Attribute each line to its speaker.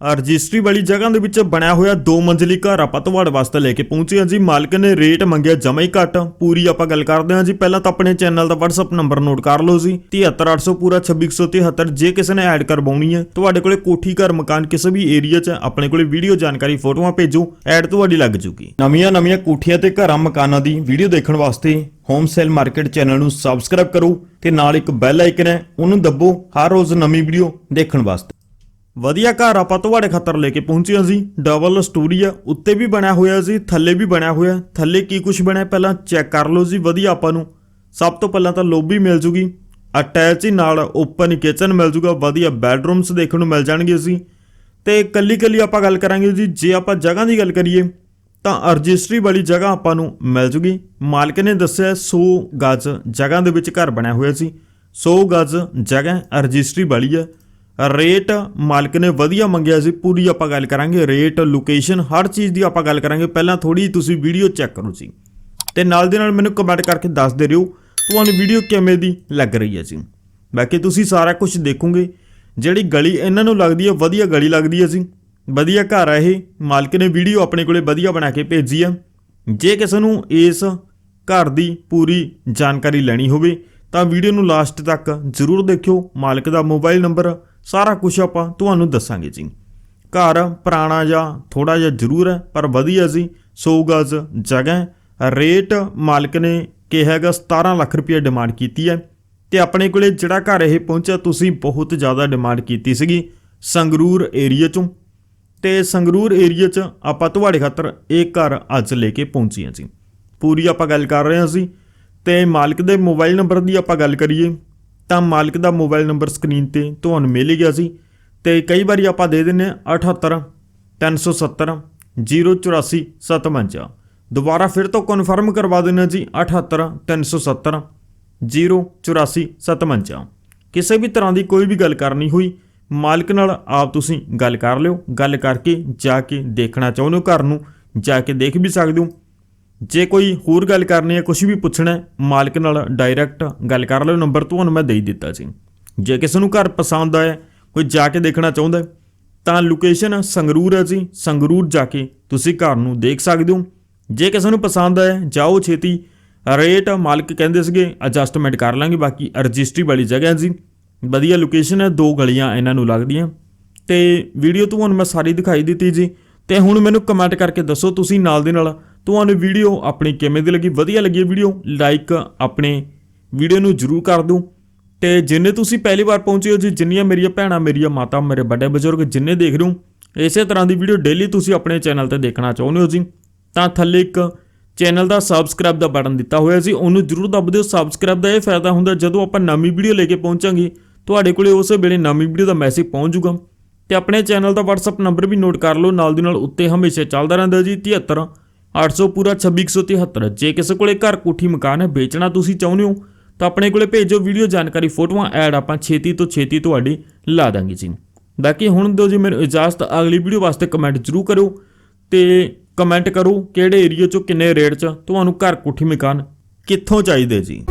Speaker 1: Registry ਵਾਲੀ ਜਗ੍ਹਾ ਦੇ ਵਿੱਚ ਬਣਿਆ ਹੋਇਆ ਦੋ ਮੰਜ਼ਲੀ ਘਰ ਆਪਾਂ ਤੁਹਾਡੇ ਵਾਸਤੇ ਲੈ ਕੇ ਪਹੁੰਚੇ ਹਾਂ ਜੀ। ਮਾਲਕ ਨੇ ਰੇਟ ਮੰਗਿਆ ਜਮਾ ਹੀ ਘੱਟ। ਪੂਰੀ ਆਪਾਂ ਗੱਲ ਕਰਦੇ ਹਾਂ ਜੀ। ਪਹਿਲਾਂ ਤਾਂ ਆਪਣੇ ਚੈਨਲ ਦਾ WhatsApp ਨੰਬਰ ਨੋਟ ਕਰ ਲਓ ਜੀ। 73800 ਪੂਰਾ 2673 ਜੇ ਕਿਸੇ ਨੇ ਐਡ ਕਰਵਾਉਣੀ ਹੈ, ਤੁਹਾਡੇ ਕੋਲੇ ਕੋਠੀ, ਘਰ, ਮਕਾਨ ਕਿਸੇ ਵੀ ਏਰੀਆ 'ਚ ਆਪਣੇ ਕੋਲੇ ਵੀਡੀਓ ਜਾਣਕਾਰੀ ਫੋਟੋਆਂ ਭੇਜੋ ਐਡ ਤੁਹਾਡੀ ਲੱਗ ਜੂਗੀ। ਨਵੀਆਂ ਨਵੀਆਂ ਕੋਠੀਆਂ ਤੇ ਘਰਾਂ, ਮਕਾਨਾਂ ਦੀ ਵੀਡੀਓ ਦੇਖਣ ਵਾਸਤੇ ਹੋਮ ਸੇਲ ਮਾਰਕੀਟ ਚੈਨਲ ਨੂੰ ਸਬਸਕ੍ਰਾਈਬ ਕਰੋ ਤੇ ਨਾਲ ਇੱਕ ਬੈਲ ਆਈਕਨ ਹੈ, ਉਹਨੂੰ ਦੱਬੋ ਹਰ ਰੋਜ਼ ਨਵੀਂ ਵੀਡੀਓ ਦੇਖਣ ਵਾਸਤੇ। ਵਧੀਆ ਘਰ ਆਪਾਂ ਤੁਹਾਡੇ ਖਾਤਰ ਲੈ ਕੇ ਪਹੁੰਚੇ ਹਾਂ ਡਬਲ ਸਟੋਰੀ ਆ, ਉੱਤੇ ਵੀ ਬਣਿਆ ਹੋਇਆ ਸੀ ਥੱਲੇ ਵੀ ਬਣਿਆ ਹੋਇਆ। ਥੱਲੇ ਕੀ ਕੁਝ ਬਣਿਆ ਪਹਿਲਾਂ ਚੈੱਕ ਕਰ ਲਓ ਜੀ, ਵਧੀਆ ਆਪਾਂ ਨੂੰ। ਸਭ ਤੋਂ ਪਹਿਲਾਂ ਤਾਂ ਲੋਬੀ ਮਿਲ ਜੂਗੀ। ਅਟੈਚ ਹੀ ਨਾਲ ਓਪਨ ਕਿਚਨ ਮਿਲ ਜੂਗਾ, ਵਧੀਆ ਬੈਡਰੂਮਸ ਦੇਖਣ ਨੂੰ ਮਿਲ ਜਾਣਗੇ ਜੀ। ਤੇ ਕੱਲੀ ਕੱਲੀ ਆਪਾਂ ਗੱਲ ਕਰਾਂਗੇ ਜੀ, ਜੇ ਆਪਾਂ ਜਗ੍ਹਾ ਦੀ ਗੱਲ ਕਰੀਏ, ਤਾਂ ਰਜਿਸਟਰੀ ਵਾਲੀ ਜਗ੍ਹਾ ਆਪਾਂ ਨੂੰ ਮਿਲ ਜੂਗੀ। ਮਾਲਕ ਨੇ ਦੱਸਿਆ 100 ਗਜ਼ ਜਗ੍ਹਾ ਦੇ ਵਿੱਚ ਘਰ ਬਣਿਆ ਹੋਇਆ ਸੀ 100 ਗਜ਼ ਜਗ੍ਹਾ ਰਜਿਸਟਰੀ ਵਾਲੀ ਹੈ ਰੇਟ ਮਾਲਕ ਨੇ ਵਧੀਆ ਮੰਗਿਆ ਸੀ, ਪੂਰੀ ਆਪਾਂ ਗੱਲ ਕਰਾਂਗੇ। ਰੇਟ ਲੋਕੇਸ਼ਨ ਹਰ ਚੀਜ਼ ਦੀ ਆਪਾਂ ਗੱਲ ਕਰਾਂਗੇ। ਪਹਿਲਾਂ ਥੋੜੀ ਤੁਸੀਂ ਵੀਡੀਓ ਚੈੱਕ ਕਰੋ ਜੀ। ਤੇ ਨਾਲ ਦੇ ਨਾਲ ਮੈਨੂੰ ਕਮੈਂਟ ਕਰਕੇ ਦੱਸ ਦੇ ਰਿਓ ਤੁਹਾਨੂੰ ਵੀਡੀਓ ਕਿਵੇਂ ਦੀ ਲੱਗ ਰਹੀ ਹੈ ਜੀ। ਬਾਕੀ ਤੁਸੀਂ ਸਾਰਾ ਕੁਝ ਦੇਖੋਗੇ। ਜਿਹੜੀ ਗਲੀ ਇਹਨਾਂ ਨੂੰ ਲੱਗਦੀ ਹੈ, ਵਧੀਆ ਗਲੀ ਲੱਗਦੀ ਹੈ ਜੀ। ਵਧੀਆ ਘਰ ਹੈ ਇਹ। ਮਾਲਕ ਨੇ ਵੀਡੀਓ ਆਪਣੇ ਕੋਲੇ ਵਧੀਆ ਬਣਾ ਕੇ ਭੇਜੀ ਆ ਜੇ ਕਿਸੇ ਨੂੰ ਇਸ ਘਰ ਦੀ ਪੂਰੀ ਜਾਣਕਾਰੀ ਲੈਣੀ ਹੋਵੇ, ਤਾਂ ਵੀਡੀਓ ਨੂੰ ਲਾਸਟ ਤੱਕ ਜ਼ਰੂਰ ਦੇਖਿਓ। ਮਾਲਕ ਦਾ ਮੋਬਾਈਲ ਨੰਬਰ ਸਾਰਾ ਕੁਝ ਆਪਾਂ ਤੁਹਾਨੂੰ ਦੱਸਾਂਗੇ ਜੀ। ਘਰ, ਪੁਰਾਣਾ ਜਾਂ ਥੋੜਾ ਜਿਹਾ ਜ਼ਰੂਰ ਹੈ, ਪਰ ਵਧੀਆ ਜੀ। 100 ਗਜ਼ ਜਗ੍ਹਾ ਰੇਟ ਮਾਲਕ ਨੇ ਕਿਹਾ ਹੈਗਾ 17 ਲੱਖ ਰੁਪਏ ਡਿਮਾਂਡ ਕੀਤੀ ਹੈ। ਤੇ ਆਪਣੇ ਕੋਲੇ ਜਿਹੜਾ ਘਰ ਇਹ ਪਹੁੰਚਿਆ, ਤੁਸੀਂ ਬਹੁਤ ਜ਼ਿਆਦਾ ਡਿਮਾਂਡ ਕੀਤੀ ਸੀਗੀ ਸੰਗਰੂਰ ਏਰੀਆ ਚੋਂ। ਤੇ ਸੰਗਰੂਰ ਏਰੀਆ 'ਚ ਆਪਾਂ ਤੁਹਾਡੇ ਖਾਤਰ ਇਹ ਘਰ ਅੱਜ ਲੈ ਕੇ ਪਹੁੰਚੇ ਜੀ। ਪੂਰੀ ਆਪਾਂ ਗੱਲ ਕਰ ਰਹੇ ਹਾਂ ਸੀ ਤੇ ਮਾਲਕ ਦੇ ਮੋਬਾਈਲ ਨੰਬਰ ਦੀ ਆਪਾਂ ਗੱਲ ਕਰੀਏ। ਤਾਂ ਮਾਲਕ ਦਾ ਮੋਬਾਈਲ ਨੰਬਰ ਸਕਰੀਨ ਤੇ ਤੁਹਾਨੂੰ ਮਿਲ ਹੀ ਗਿਆ ਸੀ। ਤੇ ਕਈ ਵਾਰੀ ਆਪਾਂ ਦੇ ਦਿੰਨੇ ਹਾਂ 78 370 084 57 ਦੁਬਾਰਾ ਫਿਰ ਤੋਂ ਕਨਫਰਮ ਕਰਵਾ ਦਿੰਨੇ ਹਾਂ ਜੀ 78 370 084 57 ਕਿਸੇ ਵੀ ਤਰ੍ਹਾਂ ਦੀ ਕੋਈ ਵੀ ਗੱਲ ਕਰਨੀ ਹੋਈ, ਮਾਲਕ ਨਾਲ ਆਪ ਤੁਸੀਂ ਗੱਲ ਕਰ ਲਿਓ, ਗੱਲ ਕਰਕੇ ਜਾ ਕੇ ਦੇਖਣਾ ਚਾਹੁੰਦੇ ਹੋ ਘਰ ਨੂੰ, ਜਾ ਕੇ ਦੇਖ ਵੀ ਸਕਦੇ ਹੋ। ਜੇ ਕੋਈ ਹੋਰ ਗੱਲ ਕਰਨੀ ਹੈ ਕੁਝ ਵੀ ਪੁੱਛਣਾ ਹੈ, ਮਾਲਕ ਨਾਲ ਡਾਇਰੈਕਟ ਗੱਲ ਕਰ ਲਓ ਨੰਬਰ ਤੁਹਾਨੂੰ ਮੈਂ ਦੇ ਦਿੱਤਾ ਸੀ। ਜੇ ਕਿਸੇ ਨੂੰ ਘਰ ਪਸੰਦ ਆਇਆ, ਕੋਈ ਜਾ ਕੇ ਦੇਖਣਾ ਚਾਹੁੰਦਾ ਤਾਂ ਲੋਕੇਸ਼ਨ ਸੰਗਰੂਰ ਹੈ ਜੀ। ਸੰਗਰੂਰ ਜਾ ਕੇ ਤੁਸੀਂ ਘਰ ਨੂੰ ਦੇਖ ਸਕਦੇ ਹੋ। ਜੇ ਕਿਸੇ ਨੂੰ ਪਸੰਦ ਆਇਆ, ਜਾਓ ਛੇਤੀ। ਰੇਟ ਮਾਲਕ ਕਹਿੰਦੇ ਸੀਗੇ ਐਡਜਸਟਮੈਂਟ ਕਰ ਲਾਂਗੇ, ਬਾਕੀ ਰਜਿਸਟਰੀ ਵਾਲੀ ਜਗ੍ਹਾ ਹੈ ਜੀ। ਵਧੀਆ ਲੋਕੇਸ਼ਨ ਹੈ, ਦੋ ਗਲੀਆਂ ਇਹਨਾਂ ਨੂੰ ਲੱਗਦੀਆਂ। ਤੇ ਵੀਡੀਓ ਤੁਹਾਨੂੰ ਮੈਂ ਸਾਰੀ ਦਿਖਾਈ ਦਿੱਤੀ ਜੀ। ਤੇ ਹੁਣ ਮੈਨੂੰ ਕਮੈਂਟ ਕਰਕੇ ਦੱਸੋ, ਤੁਸੀਂ ਨਾਲ ਦੇ ਨਾਲ ਤੁਹਾਨੂੰ ਵੀਡੀਓ ਆਪਣੀ ਕਿਵੇਂ ਦੀ ਲੱਗੀ, ਵਧੀਆ ਲੱਗੀ ਵੀਡੀਓ ਲਾਈਕ ਆਪਣੇ ਵੀਡੀਓ ਨੂੰ ਜਰੂਰ ਕਰ ਦਿਓ। ਤੇ ਜਿੰਨੇ ਤੁਸੀਂ ਪਹਿਲੀ ਵਾਰ ਪਹੁੰਚੇ ਹੋ ਜੀ, ਜਿੰਨੀਆਂ ਮੇਰੀਆਂ ਭੈਣਾਂ, ਮੇਰੀਆਂ ਮਾਤਾ, ਮੇਰੇ ਵੱਡੇ ਬਜ਼ੁਰਗ ਜਿੰਨੇ ਦੇਖ ਰਹੇ ਹੋ, ਇਸੇ ਤਰ੍ਹਾਂ ਦੀ ਵੀਡੀਓ ਡੇਲੀ ਤੁਸੀਂ ਆਪਣੇ ਚੈਨਲ ਤੇ ਦੇਖਣਾ ਚਾਹੁੰਦੇ ਹੋ ਜੀ। ਤਾਂ ਥੱਲੇ ਇੱਕ ਚੈਨਲ ਦਾ ਸਬਸਕ੍ਰਾਈਬ ਦਾ ਬਟਨ ਦਿੱਤਾ ਹੋਇਆ ਸੀ ਉਹਨੂੰ ਜਰੂਰ ਦੱਬ ਦਿਓ। ਸਬਸਕ੍ਰਾਈਬ ਦਾ ਇਹ ਫਾਇਦਾ ਹੁੰਦਾ, ਜਦੋਂ ਆਪਾਂ ਨਵੀਂ ਵੀਡੀਓ ਲੈ ਕੇ ਪਹੁੰਚਾਂਗੇ, ਤੁਹਾਡੇ ਕੋਲੇ ਉਸੇ ਵੇਲੇ ਨਵੀਂ ਵੀਡੀਓ ਦਾ ਮੈਸੇਜ ਪਹੁੰਚ ਜਾਊਗਾ। ਤੇ ਆਪਣੇ ਚੈਨਲ ਦਾ WhatsApp ਨੰਬਰ ਵੀ ਨੋਟ ਕਰ ਲਓ, ਨਾਲ ਦੀ ਨਾਲ ਉੱਤੇ ਹਮੇਸ਼ਾ ਚੱਲਦਾ ਰਹਿੰਦਾ ਜੀ 73 800 ਪੂਰਾ 2673 ਜੇ ਕਿਸੇ ਕੋਲੇ ਘਰ ਕੋਠੀ ਮਕਾਨ ਹੈ, ਵੇਚਣਾ ਤੁਸੀਂ ਚਾਹੁੰਦੇ ਹੋ, ਤਾਂ ਆਪਣੇ ਕੋਲੇ ਭੇਜੋ ਵੀਡੀਓ ਜਾਣਕਾਰੀ ਫੋਟੋਆਂ, ਐਡ ਆਪਾਂ ਛੇਤੀ ਤੋਂ ਛੇਤੀ ਤੁਹਾਡੀ ਲਾ ਦਾਂਗੇ ਜੀ। ਬਾਕੀ ਹੁਣ ਦਿਓ ਜੀ ਮੈਨੂੰ ਇਜਾਜ਼ਤ, ਅਗਲੀ ਵੀਡੀਓ ਵਾਸਤੇ ਕਮੈਂਟ ਜ਼ਰੂਰ ਕਰੋ ਤੇ ਕਮੈਂਟ ਕਰੋ ਕਿਹੜੇ ਏਰੀਆ ਚੋਂ ਕਿੰਨੇ ਰੇਟ 'ਚ ਤੁਹਾਨੂੰ ਘਰ ਕੋਠੀ ਮਕਾਨ ਕਿੱਥੋਂ ਚਾਹੀਦੇ ਜੀ।